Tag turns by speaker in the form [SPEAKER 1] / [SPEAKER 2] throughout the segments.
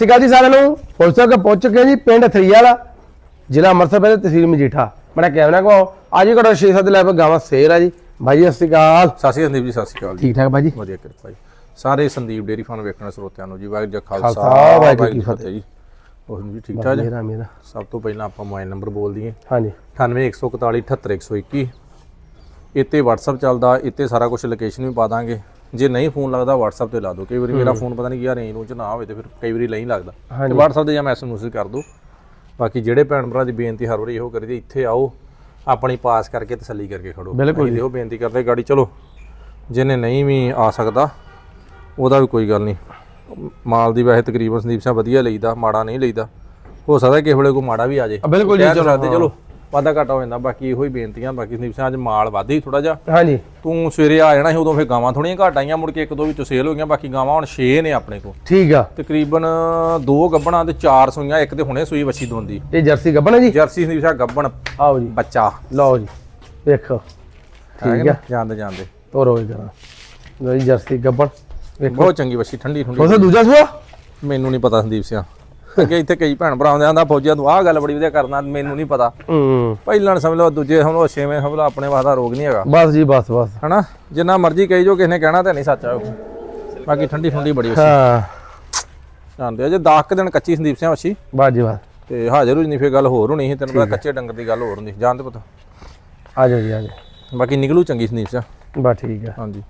[SPEAKER 1] ਸ਼੍ਰੀ ਅਕਾਲ ਜੀ ਸਾਰਿਆਂ ਨੂੰ। ਪੁਲਿਸ ਤੱਕ ਪਹੁੰਚ ਚੁੱਕੇ ਜੀ ਪਿੰਡ ਥਰੀਵਾਲਾ ਜ਼ਿਲ੍ਹਾ ਅੰਮ੍ਰਿਤਸਰ ਪੈਦੇ ਤਹਿਸੀਲ ਮਜੀਠਾ। ਬੜਾ ਕੈਮਰਾ ਕੋ ਅੱਜ ਹੀ ਘੜੋ 6-7 ਲੈ ਗਾਵਾਂ ਸੇਰ ਆ ਜੀ। ਭਾਈ ਸਤਿ ਸ਼੍ਰੀ ਅਕਾਲ।
[SPEAKER 2] ਸਤਿ ਸ਼੍ਰੀ ਸੰਦੀਪ ਜੀ ਸਤਿ ਸ਼੍ਰੀ ਅਕਾਲ
[SPEAKER 1] ਠੀਕ ਠਾਕ ਭਾਈ ਜੀ?
[SPEAKER 2] ਵਧੀਆ ਕਿਰਪਾ ਜੀ। ਸਾਰੇ ਸੰਦੀਪ ਡੇਰੀ ਫਾਰਮ ਵੇਖਣ ਸਰੋਤਿਆਂ ਨੂੰ ਜੀ ਵਾਹਿਗੁਰੂ ਜੀ
[SPEAKER 1] ਖਾਲਸਾ, ਵਾਹਿਗੁਰੂ ਜੀ ਕੀ
[SPEAKER 2] ਫਤਿਹ ਜੀ ਉਹ ਜੀ। ਠੀਕ ਠਾਕ ਜੀ
[SPEAKER 1] ਮੇਰਾ ਮੇਰਾ।
[SPEAKER 2] ਸਭ ਤੋਂ ਪਹਿਲਾਂ ਆਪਾਂ ਮੋਬਾਈਲ ਨੰਬਰ ਬੋਲ ਦਈਏ।
[SPEAKER 1] ਹਾਂਜੀ।
[SPEAKER 2] 9814 78121 ਇੱਥੇ WhatsApp ਚੱਲਦਾ ਇੱਥੇ ਸਾਰਾ ਕੁਝ ਲੋਕੇਸ਼ਨ ਵੀ ਪਾ ਦਾਂਗੇ। ਜੇ ਨਹੀਂ ਫੋਨ ਲੱਗਦਾ WhatsApp ਤੇ ਲਾ ਦਿਓ। ਕਈ ਵਾਰੀ ਮੇਰਾ ਫੋਨ ਪਤਾ ਨਹੀਂ ਕੀ ਰੇਂਜ ਨੂੰ ਚ ਨਾ ਹੋਵੇ ਤੇ ਫਿਰ ਕਈ ਵਾਰੀ ਨਹੀਂ ਲੱਗਦਾ। ਤੇ WhatsApp ਤੇ ਜਾਂ ਮੈਸੇਜ ਮੈਸੇਜ ਕਰ ਦਿਓ। ਬਾਕੀ ਜਿਹੜੇ ਭੈਣ ਭਰਾ ਦੀ ਬੇਨਤੀ ਹਰ ਵਾਰੀ ਇਹੋ ਕਰੀਦੀ ਇੱਥੇ ਆਓ ਆਪਣੀ ਪਾਸ ਕਰਕੇ ਤਸੱਲੀ ਕਰਕੇ ਖੜੋ।
[SPEAKER 1] ਬਿਲਕੁਲ
[SPEAKER 2] ਇਹੋ ਬੇਨਤੀ ਕਰਦੇ ਗਾੜੀ ਚਲੋ ਜਿਹਨੇ ਨਹੀਂ ਵੀ ਆ ਸਕਦਾ ਉਹਦਾ ਵੀ ਕੋਈ ਗੱਲ ਨਹੀਂ ਮਾਲ ਦੀ ਵੈਸੇ ਤਕਰੀਬਨ ਸੰਦੀਪ ਸਿੰਘ ਵਧੀਆ ਲਈਦਾ ਮਾੜਾ ਨਹੀਂ ਲਈਦਾ। ਹੋ ਸਕਦਾ ਕਿਸੇ ਵੇਲੇ ਕੋਈ ਮਾੜਾ ਵੀ ਆ ਜੇ।
[SPEAKER 1] ਆ, ਬਿਲਕੁਲ ਜੀ ਚਲੋ
[SPEAKER 2] ਚਲੋ। ਵਾਧਾ ਘਾਟਾ ਹੋ ਜਾਂਦਾ ਬਾਕੀ ਇਹੋ ਹੀ ਬੇਨਤੀਆਂ ਬਾਕੀ ਸੰਦੀਪ ਸਿੰਘ ਅੱਜ ਮਾਲ ਵੱਧ ਹੀ ਥੋੜਾ ਜਿਹਾ।
[SPEAKER 1] ਹਾਂਜੀ।
[SPEAKER 2] ਤੂੰ ਸਵੇਰੇ ਆ ਜਾਣਾ ਸੀ ਉਦੋਂ ਫਿਰ ਗਾਵਾਂ ਥੋੜੀਆਂ ਘੱਟ ਆਈਆਂ ਮੁੜ ਕੇ ਇੱਕ ਦੋ ਵਿੱਚੋਂ ਸੇਲ ਹੋ ਗਈਆਂ ਬਾਕੀ ਗਾਵਾਂ ਹੁਣ 6 ਨੇ ਆਪਣੇ ਕੋਲ।
[SPEAKER 1] ਠੀਕ ਆ।
[SPEAKER 2] ਤਕਰੀਬਨ ਦੋ ਗੱਬਣਾ ਤੇ ਚਾਰ ਸੂਈਆਂ ਇੱਕ ਤੇ ਹੁਣੇ ਸੂਈ ਵੱਛੀ ਦੋਂਦੀ।
[SPEAKER 1] ਇਹ ਜਰਸੀ ਗੱਬਣ ਹੈ ਜੀ?
[SPEAKER 2] ਜਰਸੀ ਸੰਦੀਪ ਸਿੰਘ ਗੱਬਣ
[SPEAKER 1] ਆਓ ਜੀ।
[SPEAKER 2] ਬੱਚਾ।
[SPEAKER 1] ਲਓ ਜੀ ਵੇਖੋ। ਠੀਕ ਆ।
[SPEAKER 2] ਜਾਂਦੇ ਜਾਂਦੇ।
[SPEAKER 1] ਤੋਰੋ ਇਹ ਕਰਾਂ ਲਓ ਜੀ ਜਰਸੀ ਗੱਬਣ ਵੇਖੋ।
[SPEAKER 2] ਬਹੁਤ ਚੰਗੀ ਵੱਛੀ ਠੰਡੀ ਠੰਡੀ।
[SPEAKER 1] ਉਸੇ ਦੂਜਾ ਸੂਆ?
[SPEAKER 2] ਮੈਨੂੰ ਨਹੀਂ ਪਤਾ ਸੰਦੀਪ ਸਿੰਘ ਅੱਗੇ ਇੱਥੇ ਕਈ ਭੈਣ ਭਰਾ ਆਉਂਦੇ ਆਂਦਾ ਫੌਜੀਆਂ ਤੂੰ ਆਹ ਗੱਲ ਬੜੀ ਵਧੀਆ ਕਰਨਾ ਮੈਨੂੰ ਨਹੀਂ ਪਤਾ।
[SPEAKER 1] ਹੂੰ।
[SPEAKER 2] ਪਹਿਲਾਂ ਸਮਝ ਲਓ ਦੂਜੇ ਸਮਝ ਲਓ ਛੇਵੇਂ ਸਮਝ ਲਓ ਆਪਣੇ ਵਾਸਤਾ ਰੋਗ ਨਹੀਂ ਹੈਗਾ।
[SPEAKER 1] ਬਸ ਜੀ ਬਸ ਬਸ।
[SPEAKER 2] ਹਨਾ? ਜਿੰਨਾ ਮਰਜ਼ੀ ਕਹੀ ਜੋ ਕਿਸੇ ਨੇ ਕਹਿਣਾ ਤੇ ਨਹੀਂ ਸੱਚ ਆ ਉਹ। ਬਾਕੀ ਠੰਡੀ ਠੰਡੀ ਬੜੀ ਅੱਛੀ
[SPEAKER 1] ਹਾਂ।
[SPEAKER 2] ਆ ਜੇ 10 ਕੁ ਦਿਨ ਕੱਚੀ ਸੰਦੀਪ ਸਿੰਘ ਅੱਛੀ
[SPEAKER 1] ਬਸ ਜੀ ਬਸ।
[SPEAKER 2] ਤੇ ਹਾਜ਼ਰ ਹੋ ਜਣੀ ਫੇਰ ਗੱਲ ਹੋਰ ਹੋਣੀ ਸੀ ਤੈਨੂੰ ਪਤਾ ਕੱਚੇ ਡੰਗਰ ਦੀ ਗੱਲ ਹੋਰ ਹੁੰਦੀ ਜਾਣਦੇ ਪਤਾ।
[SPEAKER 1] ਆ ਜਾਓ ਜੀ ਆ ਜਾਓ।
[SPEAKER 2] ਬਾਕੀ ਨਿਕਲੂ ਚੰਗੀ ਸੰਦੀਪ ਸਿੰਘ।
[SPEAKER 1] ਬਸ ਠੀਕ ਆ।
[SPEAKER 2] ਹਾਂਜੀ।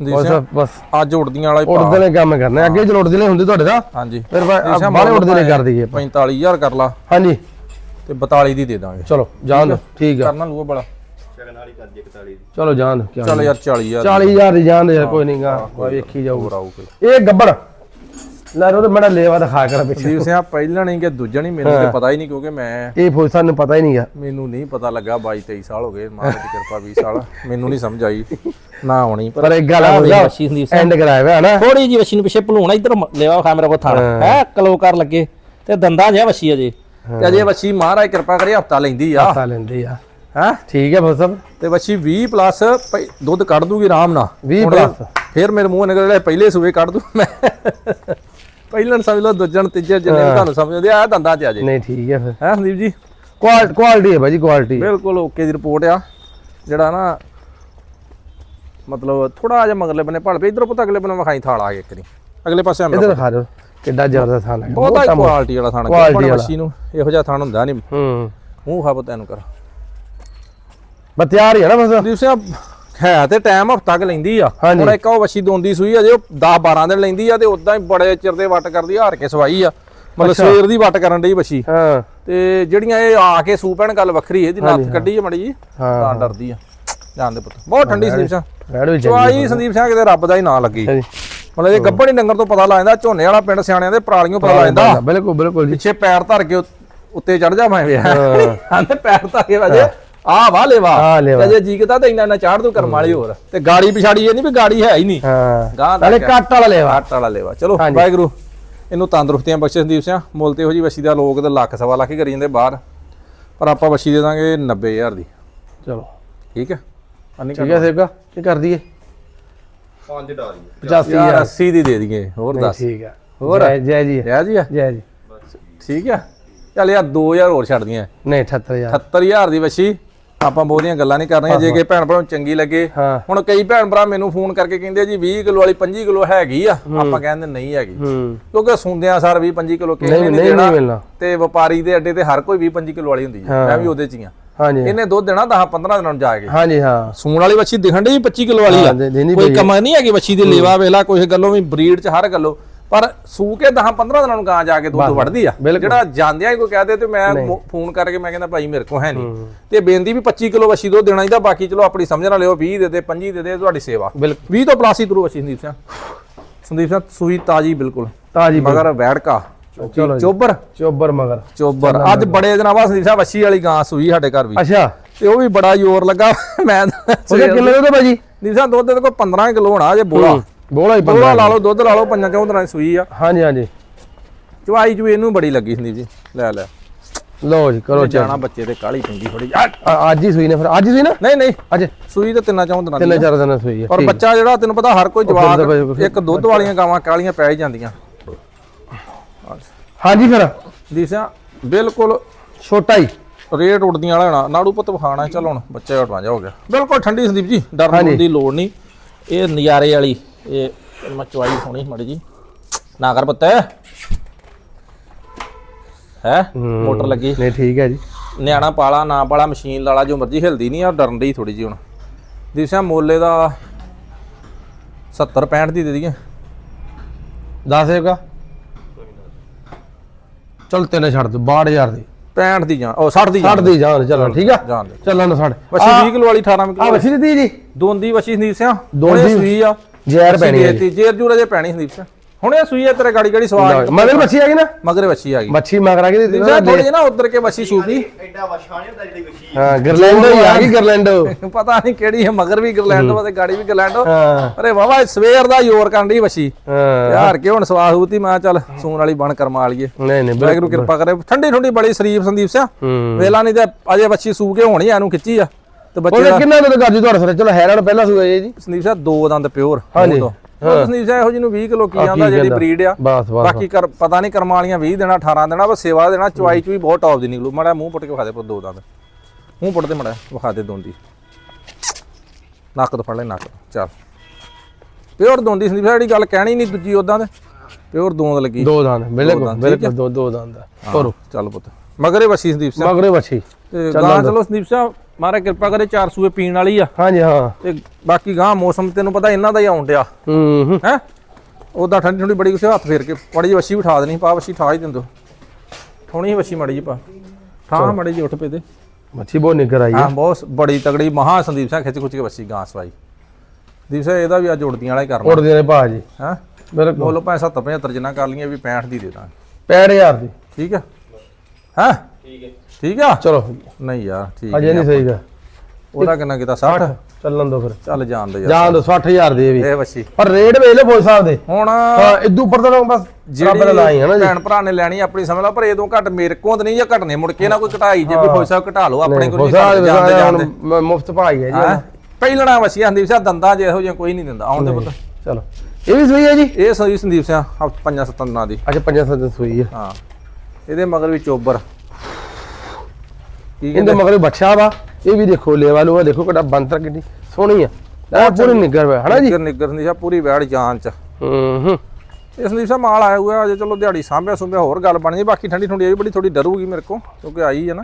[SPEAKER 1] ਬਸ ਬਸ।
[SPEAKER 2] ਅੱਜ ਉੜਦੀਆਂ ਵਾਲਾ
[SPEAKER 1] ਉੜਦੇ ਨੇ ਕੰਮ ਕਰਨਾ। ਅੱਗੇ ਚਲ ਉੜਦੇ ਨੇ ਹੁੰਦੇ ਤੁਹਾਡੇ ਦਾ
[SPEAKER 2] ਹਾਂਜੀ।
[SPEAKER 1] ਫਿਰ ਬਾਹਲੇ ਉੜਦੇ ਨੇ ਕਰ ਦਈਏ ਆਪਾਂ।
[SPEAKER 2] 45000 ਕਰ ਲਾ।
[SPEAKER 1] ਹਾਂਜੀ।
[SPEAKER 2] ਤੇ 42 ਦੀ ਦੇ ਦਾਂਗੇ।
[SPEAKER 1] ਚਲੋ ਜਾਣ ਦੋ ਠੀਕ ਆ।
[SPEAKER 2] ਕਰਨਾ ਲੂਆ ਬੜਾ।
[SPEAKER 1] ਚਲੋ ਜਾਣ ਦੋ
[SPEAKER 2] ਚੱਲ ਯਾਰ 40000
[SPEAKER 1] 40000 ਦੀ ਜਾਣ ਦੇ ਯਾਰ ਕੋਈ ਨਹੀਂਗਾ ਵੇਖੀ ਜਾਊ ਇਹ ਗੱਬੜ। ਲੈ ਰੋ ਤੇ ਮੜਾ ਲੇਵਾ ਦਿਖਾ ਕਰ ਪਿੱਛੇ।
[SPEAKER 2] ਸਿੰਘ ਪਹਿਲਾਂ ਨਹੀਂ ਕਿ ਦੂਜਾ ਨਹੀਂ ਮੈਨੂੰ ਤੇ ਪਤਾ ਹੀ ਨਹੀਂ ਕਿਉਂਕਿ ਮੈਂ
[SPEAKER 1] ਇਹ ਫੌਜ ਸਾਨੂੰ ਪਤਾ ਹੀ ਨਹੀਂਗਾ
[SPEAKER 2] ਮੈਨੂੰ ਨਹੀਂ ਪਤਾ ਲੱਗਾ 22 23 ਸਾਲ ਹੋ ਗਏ ਮਹਾਰਾਜ ਦੀ ਕਿਰਪਾ 20 ਸਾਲ ਮੈਨੂੰ ਨਹੀਂ ਸਮਝ ਆਈ ਨਾ ਆਉਣੀ ਪਰ
[SPEAKER 1] ਇੱਕ ਗੱਲ ਹੋ ਜਾ
[SPEAKER 3] ਵੱਛੀ ਸੰਦੀਪ ਸਿੰਘ
[SPEAKER 1] ਐਂਡ ਕਰਾਇਆ ਹੋਇਆ ਨਾ
[SPEAKER 3] ਥੋੜੀ ਜੀ ਵੱਛੀ ਨੂੰ ਪਿੱਛੇ ਭਲੂਣਾ ਇੱਧਰ ਮ- ਲਿਆ ਖਾ ਮੇਰਾ ਕੋ ਥਾਣਾ ਹੈ। ਕਲੋਕਾਰ ਲੱਗੇ। ਤੇ ਦੰਦਾਂ ਜਿਹਾ ਵੱਛੀ ਅਜੇ।
[SPEAKER 2] ਤੇ ਅਜੇ ਵੱਛੀ ਮਹਾਰਾਜ ਕਿਰਪਾ ਕਰੇ ਹਫਤਾ ਲੈਂਦੀ ਆ।
[SPEAKER 1] ਪਤਾ ਲੈਂਦੇ ਆ।
[SPEAKER 2] ਹੈ?
[SPEAKER 1] ਠੀਕ ਹੈ ਸਾਹਿਬ।
[SPEAKER 2] ਤੇ ਵੱਛੀ 20 ਪਲੱਸ ਦੁੱਧ ਕੱਢ ਦੂਗੀ ਆਰਾਮ ਨਾਲ।
[SPEAKER 1] 20
[SPEAKER 2] ਹੁਣ
[SPEAKER 1] plus।
[SPEAKER 2] ਫਿਰ ਮੇਰੇ ਮੂੰਹ ਨਿਕਲ ਰਿਹਾ ਪਹਿਲੇ ਸੂਏ ਕੱਢ ਦੂ ਮੈਂ। ਪਹਿਲਾਂ ਸਮਝ ਲਓ ਦੂਜਣ ਤੀਜੇ ਜਿੰਨੇ ਵੀ ਤੁਹਾਨੂੰ ਸਮਝਦੇ ਆ ਦੰਦਾਂ ਚ ਅਜੇ
[SPEAKER 1] ਨਹੀਂ ਠੀਕ ਹੈ ਫਿਰ।
[SPEAKER 2] ਹੈ ਸੰਦੀਪ ਜੀ?
[SPEAKER 1] ਕੁਆਲ ਕੁਆਲਿਟੀ ਹੈ ਭਾਜੀ ਕੁਆਲਿਟੀ
[SPEAKER 2] ਬਿਲਕੁਲ ਓਕੇ ਦੀ ਰਿਪੋਰਟ ਆ। ਜਿਹੜਾ ਨਾ ਮਤਲਬ ਥੋੜਾ ਜਿਹਾ ਮਗਰਲੇ ਬੰਨੇ ਭੜ ਪਏ ਇਧਰੋਂ ਪਤਾ ਅਗਲੇ ਬੰਨੇ ਵਿਖਾਈ ਥਾਲ ਆ ਗਿਆ ਕਰੀ ਅਗਲੇ ਪਾਸੇ ਆਮਲਾ
[SPEAKER 1] ਇਧਰ ਖਾ ਦਿਓ ਕਿੱਡਾ ਜ਼ਬਰਦਸਤ ਥਾਂ ਲੱਗਾ
[SPEAKER 2] ਬਹੁਤਾ ਹੀ ਕੁਆਲਿਟੀ ਵਾਲਾ ਥਾਣਾ ਕਿਉਂਕਿ
[SPEAKER 1] ਵਾਲਾ।
[SPEAKER 2] ਨੂੰ ਇਹੋ ਜਿਹਾ ਥਾਣ ਹੁੰਦਾ ਨਹੀਂ
[SPEAKER 1] ਹੂੰ।
[SPEAKER 2] ਮੂੰਹ ਖਾ ਪਤਾ ਇਹਨੂੰ ਕਰ।
[SPEAKER 1] ਬਸ ਤਿਆਰ ਹੀ ਹੈ ਨਾ ਬਸ।
[SPEAKER 2] ਸਿੰਘ ਹੈ ਤੇ ਟਾਈਮ ਹਫਤਾ ਕ ਲੈਂਦੀ ਆ। ਹੁਣ ਇੱਕ ਉਹ ਵੱਛੀ ਦੋਂਦੀ ਸੂਈ ਅਜੇ ਉਹ 10 12 ਦਿਨ ਲੈਂਦੀ ਆ ਤੇ ਉਦਾਂ ਹੀ ਬੜੇ ਚਿਰ ਦੇ ਵੱਟ ਕਰਦੀ ਹਾਰ ਕੇ ਸਵਾਈ ਆ। ਮਤਲਬ ਸਵੇਰ ਦੀ ਵੱਟ ਕਰਨ ਡਈ ਵੱਛੀ।
[SPEAKER 1] ਹਾਂ।
[SPEAKER 2] ਤੇ ਜਿਹੜੀਆਂ ਇਹ ਆ ਕੇ ਸੂ ਪੈਣ ਗੱਲ ਵੱਖਰੀ ਇਹਦੀ ਲੱਤ ਕੱਢੀ ਆ ਮੜੀ ਜੀ
[SPEAKER 1] ਹਾਂ।
[SPEAKER 2] ਤਾਂ ਡਰਦੀ ਆ। ਜਾਣਦੇ ਪੁੱਤ। ਬਹੁਤ ਠੰਡੀ ਸੰਦੀਪ ਸਿੰਘ
[SPEAKER 1] ਵੀ
[SPEAKER 2] ਚਵਾਈ ਸੰਦੀਪ ਸਿੰਘ ਕਿਤੇ ਰੱਬ ਦਾ ਹੀ ਨਾਂ ਲੱਗੀ। ਮਤਲਬ ਇਹ ਗੱਬੜੀ ਡੰਗਰ ਤੋਂ ਪਤਾ ਲੱਗ ਜਾਂਦਾ ਝੋਨੇ ਵਾਲਾ ਪਿੰਡ ਸਿਆਣਿਆਂ ਦੇ ਪਰਾਲੀਆਂ ਪਤਾ ਲੱਗ ਜਾਂਦਾ।
[SPEAKER 1] ਬਿਲਕੁਲ ਬਿਲਕੁਲ ਜੀ।
[SPEAKER 2] ਪਿੱਛੇ ਪੈਰ ਧਰ ਕੇ ਉੱਤੇ ਚੜ ਜਾ ਮੈਂ ਵੇਖ
[SPEAKER 1] ਹਾਂ।
[SPEAKER 2] ਪੈਰ ਧਰ ਕੇ ਵਜੇ ਆ ਵਾ ਲੈਵਾ
[SPEAKER 1] ਆਹ ਲੇਵਾ।
[SPEAKER 2] ਜੇ ਜੀ ਕੀਤਾ ਤਾਂ ਇੰਨਾ ਇੰਨਾ ਚਾੜ ਦੂ ਕਰਮ ਵਾਲੀ ਹੋਰ। ਤੇ ਗਾੜੀ ਪਿਛਾੜੀ ਇਹ ਨਹੀਂ ਵੀ ਗਾੜੀ ਹੈ ਹੀ ਨਹੀਂ।
[SPEAKER 1] ਹਾਂ।
[SPEAKER 2] ਗਾਂ
[SPEAKER 1] ਨਾਲੇ ਕੱਟ ਵਾਲਾ ਲੈਵਾ
[SPEAKER 2] ਆਟ ਵਾਲਾ ਲੈਵਾ ਚਲੋ। ਵਾਹਿਗੁਰੂ। ਇਹਨੂੰ ਤੰਦਰੁਸਤੀਆਂ ਬਖਸ਼ੇ ਸੰਦੀਪ ਸਿੰਘ ਮੁੱਲ ਤੇ ਇਹੋ ਜੀ ਵਸੀ ਦਾ ਲੋਕ ਤੇ ਲੱਖ ਸਵਾ ਲੱਖ ਹੀ ਕਰੀ ਜਾਂਦੇ ਬਾਹਰ। ਪਰ ਆਪਾਂ ਵਸੀ ਦੇ ਦਾਂਗੇ 90000 ਦੀ।
[SPEAKER 1] ਚਲੋ।
[SPEAKER 2] ਠੀਕ ਹੈ? ਅੰਨੀ
[SPEAKER 1] ਠੀਕ ਹੈ ਸੇਗਾ ਕੀ ਕਰ ਦਈਏ? 5 ਡਾਲੀ
[SPEAKER 2] ਯਾਰ 80 ਦੀ ਦੇ ਦਈਏ। ਹੋਰ ਦੱਸ।
[SPEAKER 1] ਠੀਕ ਹੈ।
[SPEAKER 2] ਹੋਰ?
[SPEAKER 1] ਜੈ ਜੈ ਜੀ
[SPEAKER 2] ਜੀ ਆ
[SPEAKER 1] ਜੈ ਜੀ।
[SPEAKER 2] ਠੀਕ ਆ ਚੱਲ ਯਾਰ 2000 ਹੋਰ ਛੱਡ ਦੀਆਂ
[SPEAKER 1] ਨਹੀਂ 78000
[SPEAKER 2] 78000 ਦੀ ਵਛੀ ਆਪਾਂ ਬਹੁਤੀਆਂ ਗੱਲਾਂ ਨਹੀਂ ਕਰਨੀਆਂ ਜੇ ਕਿ ਭੈਣ ਭਰਾ ਨੂੰ ਚੰਗੀ ਲੱਗੇ। ਹੁਣ ਕਈ ਭੈਣ ਭਰਾ ਮੈਨੂੰ ਫੋਨ ਕਰਕੇ ਕਹਿੰਦੇ ਜੀ 20 ਕਿਲੋ ਵਾਲੀ 25 ਕਿਲੋ ਹੈਗੀ ਆ ਆਪਾਂ ਕਹਿੰਦੇ ਨਹੀਂ ਹੈਗੀ। ਕਿਉਂਕਿ ਸੁੰਦਿਆਂ ਸਾਰ 20 25 ਕਿਲੋ ਕਿਸੇ ਨੇ
[SPEAKER 1] ਨਹੀਂ
[SPEAKER 2] ਦੇਣਾ। ਤੇ ਵਪਾਰੀ ਦੇ ਅੱਡੇ ਤੇ ਹਰ ਕੋਈ 20 25 ਕਿਲੋ ਵਾਲੀ ਹੁੰਦੀ ਹੈ। ਮੈਂ ਵੀ ਉਹਦੇ ਚ ਹੀ ਆ।
[SPEAKER 1] ਹਾਂਜੀ।
[SPEAKER 2] ਇਹਨੇ ਦੁੱਧ ਦੇਣਾ 10 15 ਦਿਨਾਂ ਨੂੰ ਜਾ ਕੇ।
[SPEAKER 1] ਹਾਂਜੀ ਹਾਂ।
[SPEAKER 2] ਸੂਣ ਵਾਲੀ ਵੱਛੀ ਦਿਖਣ ਡਈ 25 ਕਿਲੋ ਵਾਲੀ ਆ।
[SPEAKER 1] ਦੇ-
[SPEAKER 2] ਕੋਈ ਕਮਾ ਨਹੀਂ ਹੈਗੀ ਵੱਛੀ ਦੀ ਲੇਵਾ ਵੇਲਾ ਕੋਈ ਗੱਲੋਂ ਵੀ ਬਰੀਡ ਚ ਹਰ ਗੱਲੋਂ। ਪਰ ਸੂ ਕੇ 10 15 ਦਿਨਾਂ ਨੂੰ ਗਾਂ ਜਾ ਕੇ ਦੁੱਧ ਵੜਦੀ ਆ। ਜਿਹੜਾ ਜਾਂਦਿਆਂ ਹੀ ਕੋਈ ਕਹਦੇ ਤੇ ਮੈਂ ਫੋਨ ਕਰਕੇ ਮੈਂ ਕਹਿੰਦਾ ਭਾਈ ਮੇਰੇ ਕੋਲ ਹੈ ਨਹੀਂ। ਤੇ ਬੇਨਤੀ ਵੀ 25 ਕਿਲੋ ਵੱਛੀ ਦੁੱਧ ਦੇਣਾ ਇਹਦਾ ਬਾਕੀ ਚਲੋ ਆਪਣੀ ਸਮਝ ਨਾਲ ਲਿਓ 20 ਦੇ ਦੇ 25 ਦੇ ਦੇ ਤੁਹਾਡੀ ਸੇਵਾ।
[SPEAKER 1] ਬਿਲਕੁਲ।
[SPEAKER 2] 20 ਤੋਂ ਪਲਾਸ ਤੁਰੂ ਵੱਛੀ ਸੰਦੀਪ ਸਿੰਘ। ਸੰਦੀਪ ਸਿੰਘ ਸੂਈ ਤਾਜੀ ਬਿਲਕੁਲ।
[SPEAKER 1] ਤਾਜੀ
[SPEAKER 2] ਮਗਰ ਵੈੜਕਾ।
[SPEAKER 1] ਚਲੋ।
[SPEAKER 2] ਚੋਬਰ।
[SPEAKER 1] ਚੋਬਰ ਮਗਰ।
[SPEAKER 2] ਚੋਬਰ। ਅੱਜ ਬੜੇ ਦਿਨਾਂ ਬਾਅਦ ਸੰਦੀਪ ਸਿੰਘ ਵੱਛੀ ਵਾਲੀ ਗਾਂ ਸੂਈ ਸਾਡੇ ਘਰ ਵੀ।
[SPEAKER 1] ਅੱਛਾ।
[SPEAKER 2] ਤੇ ਉਹ ਵੀ ਬੜਾ ਜ਼ੋਰ ਲੱਗਾ। ਮੈਂ
[SPEAKER 1] ਉਹਦੇ ਕਿੰਨੇ ਉਹਦੇ ਭਾਜੀ?
[SPEAKER 2] ਨੀਸਾ ਦੁੱਧ ਦੇ ਕੋਈ 15 ਕਿਲੋ ਹੋਣਾ ਜੇ ਬੋਲਾ।
[SPEAKER 1] ਬੋਲਾ ਹੀ
[SPEAKER 2] ਬੋਲਾ ਲਾ ਲਓ ਦੁੱਧ ਲਾ ਲਓ ਪੰਜਾਂ ਚੌਂ ਤਰ੍ਹਾਂ ਦੀ ਸੂਈ ਆ।
[SPEAKER 1] ਹਾਂਜੀ ਹਾਂਜੀ।
[SPEAKER 2] ਚਵਾਈ ਚੂ ਇਹਨੂੰ ਬੜੀ ਲੱਗੀ ਸੰਦੀਪ ਜੀ। ਲੈ ਲੈ।
[SPEAKER 1] ਲਓ ਜੀ ਕਰੋ
[SPEAKER 2] ਜਾਣਾ ਬੱਚੇ ਤੇ ਕਾਲੀ ਪੈਂਦੀ ਥੋੜੀ
[SPEAKER 1] ਅੱਜ ਹੀ ਸੂਈ ਨੇ ਫਿਰ। ਅੱਜ ਹੀ ਸੂਈ ਨਾ?
[SPEAKER 2] ਨਹੀਂ ਨਹੀਂ।
[SPEAKER 1] ਅੱਜ।
[SPEAKER 2] ਸੂਈ ਤੇ ਤਿੰਨਾਂ ਚੌਂ ਦਿਨਾਂ
[SPEAKER 1] ਤਿੰਨ ਚਾਰ ਦਿਨ ਸੂਈ ਹੈ
[SPEAKER 2] ਔਰ ਬੱਚਾ ਜਿਹੜਾ ਤੈਨੂੰ ਪਤਾ ਹਰ ਕੋਈ ਜਵਾਕ ਇੱਕ ਦੁੱਧ ਵਾਲੀਆਂ ਗਾਵਾਂ ਕਾਲੀਆਂ ਪੈ ਜਾਂਦੀਆਂ।
[SPEAKER 1] ਹਾਂਜੀ ਫਿਰ।
[SPEAKER 2] ਦੀਸਿਆ ਬਿਲਕੁਲ
[SPEAKER 1] ਛੋਟਾ ਹੀ।
[SPEAKER 2] ਰੇਟ ਉੜਦੀਆਂ ਵਾਲਾ ਹੋਣਾ। ਨਾੜੂ ਪੁੱਤ ਵਿਖਾਣਾ ਚੱਲ ਹੁਣ ਬੱਚਾ ਉਡਵਾ ਜਾ ਹੋ ਗਿਆ। ਬਿਲਕੁਲ ਠੰਡੀ ਸੰਦੀਪ ਜੀ ਡਰਨ ਦੀ ਲੋੜ ਨਹੀਂ। ਇਹ ਨਜ਼ਾਰੇ ਵਾਲੀ ਇਹ ਮਚਵਾਈ ਹੋਣੀ ਮੜੀ ਜੀ। ਨਾ ਕਰ ਪੁੱਤ। ਹੈ? ਮੋਟਰ ਲੱਗੀ।
[SPEAKER 1] ਨਹੀਂ ਠੀਕ ਹੈ ਜੀ।
[SPEAKER 2] ਨਿਆਣਾ ਪਾਲਾ ਨਾ ਪਾਲਾ ਮਸ਼ੀਨ ਲਾਲਾ ਜੋ ਮਰਜ਼ੀ ਹਿਲਦੀ ਨਹੀਂ ਆ ਡਰਨ ਦੀ ਥੋੜੀ ਜੀ ਹੁਣ। ਦੀਸਿਆ ਮੋਲੇ ਦਾ 70 65 ਦੀ ਦੇ ਦਈਏ।
[SPEAKER 1] 10 ਏਕਾ ਚਲ ਤਿੰਨ ਛੱਡ ਦੋ 62000 ਦੀ।
[SPEAKER 2] 65 ਦੀ ਜਾਨ ਉਹ 60 ਦੀ
[SPEAKER 1] 60 ਦੀ ਜਾਨ ਚੱਲਣ ਠੀਕ ਆ।
[SPEAKER 2] ਦੇ।
[SPEAKER 1] ਚੱਲਣ ਨੂੰ 60
[SPEAKER 2] ਵਛੀ 20 ਕਿਲੋ ਵਾਲੀ 18
[SPEAKER 1] ਆ
[SPEAKER 2] ਕਿਲੋ।
[SPEAKER 1] ਵਸੀ ਦਿੱਤੀ ਜੀ।
[SPEAKER 2] ਦੋਂਦੀ ਵਛੀ ਸੰਦੀਪ ਸਿਆ
[SPEAKER 1] ਦੋਂਦੀ-
[SPEAKER 2] ਦੋਂਦੀ ਸੂਈ ਆ।
[SPEAKER 1] ਜ਼ਹਿਰ ਪੈਣੀ ਹੈ
[SPEAKER 2] ਦੇਤੀ ਜੇਰ ਜੂਰ ਅਜੇ ਪੈਣੀ ਸੰਦੀਪ ਸਿਆ ਹੁਣ ਇਹ ਸੂਈ ਆ ਤੇਰੇ ਗਾੜੀ ਗਾੜੀ ਸਵਾਲ
[SPEAKER 1] ਮਗਰ ਮੱਛੀ ਆ ਗਈ ਨਾ?
[SPEAKER 2] ਮਗਰ ਵਛੀ ਆ ਗਈ।
[SPEAKER 1] ਮੱਛੀ ਮਗਰ ਆ ਗਈ
[SPEAKER 2] ਸੰਦੀਪ ਥੋੜੀ ਨਾ ਉਧਰ ਕੇ ਵਛੀ ਸੂਪੀ
[SPEAKER 4] ਐਡਾ ਵਛਾ ਨਹੀਂ ਹੁੰਦਾ ਜਿਹੜੀ ਵਛੀ
[SPEAKER 1] ਹਾਂ ਗਰਲੈਂਡੋ ਹੀ ਆ ਗਈ ਗਰਲੈਂਡੋ।
[SPEAKER 2] ਪਤਾ ਨਹੀਂ ਕਿਹੜੀ ਹੈ ਮਗਰ ਵੀ ਗਰਲੈਂਡੋ ਤੇ ਗਾੜੀ ਵੀ ਗਰਲੈਂਡੋ।
[SPEAKER 1] ਹਾਂ।
[SPEAKER 2] ਅਰੇ ਵਾਵਾ ਸਵੇਰ ਦਾ ਜ਼ੋਰ ਕਰਨ ਦੀ ਵਛੀ
[SPEAKER 1] ਹਾਂ।
[SPEAKER 2] ਯਾਰ ਕਿ ਹੁਣ ਸਵਾਹ ਹੂਤੀ ਮੈਂ ਕਿਹਾ ਚੱਲ ਸੂਣ ਵਾਲੀ ਬਣ ਕਰਮਾ ਲਈਏ।
[SPEAKER 1] ਨਹੀਂ ਨਹੀਂ
[SPEAKER 2] ਵਾਹਿਗੁਰੂ ਕਿਰਪਾ ਕਰੇ। ਠੰਡੀ ਠੰਡੀ ਬੜੀ ਸ਼ਰੀਫ ਸੰਦੀਪ ਸਿਆ
[SPEAKER 1] ਹੂੰ।
[SPEAKER 2] ਵੇਲਾ ਨਹੀਂ ਤੇ ਅਜੇ ਵਛੀ ਸੂ ਕੇ ਹੋਣੀ ਆ ਇਹਨੂੰ ਖਿੱਚੀ ਆ। ਤੇ ਬੱਚੇ ਦਾ
[SPEAKER 1] ਕਿੰਨਾ ਦੁੱਧ ਕਰ ਜੀ ਤੁਹਾਡੇ ਸਿਰ? ਚਲੋ ਹੈਰਾਨ ਪਹਿਲਾਂ ਸੂਆ ਜੀ।
[SPEAKER 2] ਸੰਦੀਪ ਸਿਆ ਦੋ ਦੰਦ ਪਿਓਰ
[SPEAKER 1] ਹਾਂਜੀ।
[SPEAKER 2] ਉਹ ਸੰਦੀਪ ਸਿਆ ਇਹੋ ਜਿਹੀ ਨੂੰ 20 ਕਿਲੋ ਕੀ ਆਂਦਾ ਜਿਹੜੀ? ਬਰੀਡ ਆ। ਬਾਕੀ ਕਰ ਪਤਾ ਨਹੀਂ ਕਰਮਾਂ ਵਾਲੀਆਂ 20 ਦੇਣਾ 18 ਦੇਣਾ ਬਸ ਸੇਵਾ ਦੇਣਾ ਚੁਆਈ ਚ ਵੀ ਬਹੁਤ ਟੌਪ ਦੀ ਨਿਕਲੂ। ਮਾੜਾ ਮੂੰਹ ਪੁੱਟ ਕੇ ਵਿਖਾ ਦੇ ਪੁੱਤ ਦੋ ਦੰਦ। ਮੂੰਹ ਪੁੱਟ ਦੇ ਮਾੜਾ ਵਿਖਾ ਦੇ ਦੋਂਦੀ। ਨੱਕ ਤੋਂ ਫੜ ਲੈ ਨੱਕ। ਚੱਲ। ਪਿਓਰ ਦੋਂਦੀ ਸੰਦੀਪ ਜਿਹੜੀ ਗੱਲ ਕਹਿਣੀ ਨਹੀਂ ਦੂਜੀ ਉਦਾਂ ਤੇ। ਪਿਓਰ ਦੋਂਦ ਲੱਗੀ।
[SPEAKER 1] ਦੋ ਦੰਦ ਬਿਲਕੁਲ ਬਿਲਕੁਲ ਦੋ ਦੋ ਦੰਦ। ਤੋਰੋ
[SPEAKER 2] ਚੱਲ ਪੁੱਤ। ਮਗਰੇ ਵਸੀ ਸੰਦੀਪ ਸਿੰਘ
[SPEAKER 1] ਮਗਰੇ
[SPEAKER 2] ਤੇ ਗਾਂ ਚਲੋ ਸੰਦੀਪ ਸਿੰਘ ਮਾਰੇ ਕਿਰਪਾ ਕਰੇ ਚਾਰ ਸੂਏ ਪੀਣ ਵਾਲੀ ਆ।
[SPEAKER 1] ਹਾਂਜੀ ਹਾਂ।
[SPEAKER 2] ਤੇ ਬਾਕੀ ਗਾਂ ਮੌਸਮ ਤੈਨੂੰ ਪਤਾ ਇਹਨਾਂ ਦਾ ਹੀ ਆਉਣ ਡਿਆ।
[SPEAKER 1] ਹੂੰ। ਹੂੰ?
[SPEAKER 2] ਹੈ ਉਦਾਂ ਠੰਡੀ ਠੰਡੀ ਬੜੀ ਕੁਛ ਹੱਥ ਫੇਰ ਕੇ ਪੜੀ ਜੀ ਵੱਛੀ ਬਿਠਾ ਦੇਣੀ ਪਾ ਵੱਛੀ ਠਾ ਹੀ ਦਿੰਦੋ। ਠੋਣੀ ਵੱਛੀ ਮੜੀ ਜੀ ਪਾ। ਠਾਂ ਮੜੀ ਜੀ ਉੱਠ ਪੇ ਦੇ
[SPEAKER 1] ਮੱਛੀ ਬਹੁਤ ਨਿਕਰ ਆਈ ਹੈ
[SPEAKER 2] ਹਾਂ ਬਹੁਤ ਬੜੀ ਤਗੜੀ ਮਹਾ ਸੰਦੀਪ ਸਿੰਘ ਖਿੱਚ ਖੁੱਚ ਕੇ ਵੱਛੀ ਗਾਂ ਸਵਾਈ। ਦੀਪ ਸਿੰਘ ਇਹਦਾ ਵੀ ਅੱਜ ਉੜਦੀਆਂ ਵਾਲਾ ਹੀ ਕਰਨਾ।
[SPEAKER 1] ਉੜਦੇ ਨੇ ਭਾਜੀ
[SPEAKER 2] ਹੈ?
[SPEAKER 1] ਬਿਲਕੁਲ
[SPEAKER 2] ਬੋਲੋ ਭਾਵੇਂ 70 75 ਜਿੰਨਾ ਕਰ ਲਈਏ ਵੀ 65 ਦੀ ਦੇ ਦਾਂ
[SPEAKER 1] 65000 ਦੀ।
[SPEAKER 2] ਠੀਕ ਹੈ ਹੈ? ਠੀਕ ਹੈ। ਠੀਕ ਆ?
[SPEAKER 1] ਚਲੋ।
[SPEAKER 2] ਨਹੀਂ ਯਾਰ ਠੀਕ
[SPEAKER 1] ਅਜੇ ਨਹੀਂ ਸਹੀ ਗਾ
[SPEAKER 2] ਉਹਦਾ ਕਿੰਨਾ ਕੀਤਾ? 60
[SPEAKER 1] ਚੱਲਣ ਦੋ ਫਿਰ।
[SPEAKER 2] ਚੱਲ ਜਾਣ ਦੇ ਯਾਰ।
[SPEAKER 1] ਜਾਣ ਦੋ 60000 ਦੇ ਵੀ।
[SPEAKER 2] ਇਹ ਵੱਛੀ।
[SPEAKER 1] ਪਰ ਰੇਟ ਵੇਖ ਲਓ ਫੌਜ ਸਾਹਿਬ ਦੇ।
[SPEAKER 2] ਹੁਣ
[SPEAKER 1] ਹਾਂ ਇਦੋਂ ਉੱਪਰ ਤਾਂ ਬਸ ਰੱਬ ਨੇ ਲਾਈ ਹੈ ਨਾ ਜੀ।
[SPEAKER 2] ਭੈਣ ਭਰਾ ਨੇ ਲੈਣੀ ਆਪਣੀ ਸਮਝ ਲਾ ਪਰ ਇਹਦੋਂ ਘੱਟ ਮੇਰੇ ਕੋਲ ਤਾਂ ਨਹੀਂ ਜਾਂ ਘਟਨੇ ਮੁੜ ਕੇ ਨਾ ਕੋਈ ਘਟਾਈ ਜੇ ਵੀ ਹੋਈ ਸਾਹਿਬ ਘਟਾ ਲਓ ਆਪਣੇ ਕੋਲ ਜਾਂਦੇ
[SPEAKER 1] ਸਾਹਿਬ
[SPEAKER 2] ਜਾਂਦੇ
[SPEAKER 1] ਮੁਫਤ ਭਾਈ ਹੈ ਜੀ?
[SPEAKER 2] ਪਹਿਲਣਾ ਵਸੀਆ ਸੰਦੀਪ ਸਿੰਘ ਦੰਦਾਂ ਜੇ ਇਹੋ ਜਿਹਾ ਕੋਈ ਨਹੀਂ ਦਿੰਦਾ ਆਉਣ ਦੇ ਪੁੱਤ।
[SPEAKER 1] ਚਲੋ। ਇਹ ਵੀ ਸੂਈ ਹੈ ਜੀ?
[SPEAKER 2] ਇਹ ਸਹੀ ਸੰਦੀਪ ਸਿੰਘ ਪੰਜਾਂ ਸੱਤਾਂ ਦਿਨਾਂ ਦੀ।
[SPEAKER 1] ਅੱਛਾ ਪੰਜਾਂ ਸੱਤ ਸੂਈ ਹੈ।
[SPEAKER 2] ਹਾਂ। ਇਹਦੇ ਮਗਰ ਵੀ ਚੋਬਰ।
[SPEAKER 1] ਇਹਦੇ ਮਗਰ ਬੱਚਾ ਵਾ ਇਹ ਵੀ ਦੇਖੋ ਲੇਵਾ ਲੂਆ ਦੇਖੋ ਕਿੱਡਾ ਬੰਤਰ ਕਿੰਨੀ ਸੋਹਣੀ ਆ। ਇਹ ਪੂਰੀ ਨਿੱਗਰ ਵਾ ਹਨਾ ਜੀ?
[SPEAKER 2] ਨਿੱਗਰ ਨਿੱਗਰ ਸੰਦੀਪ ਸਿੰਘ ਪੂਰੀ ਵੈੜ ਜਾਨ ਚ।
[SPEAKER 1] ਹੂੰ ਹੂੰ
[SPEAKER 2] ਇਹ ਸੰਦੀਪ ਸਿੰਘ ਮਾਲ ਆਇਆ ਹੋਇਆ ਅਜੇ ਚਲੋ ਦਿਹਾੜੀ ਸਾਂਭਿਆ ਸੁੰਭਿਆ ਹੋਰ ਗੱਲ ਬਣ ਜੇ ਬਾਕੀ ਠੰਡੀ ਠੰਡੀ ਵੀ ਬੜੀ ਥੋੜੀ ਡਰੂਗੀ ਮੇਰੇ ਕੋ ਕਿਉਂਕਿ ਆਈ ਹੈ ਨਾ।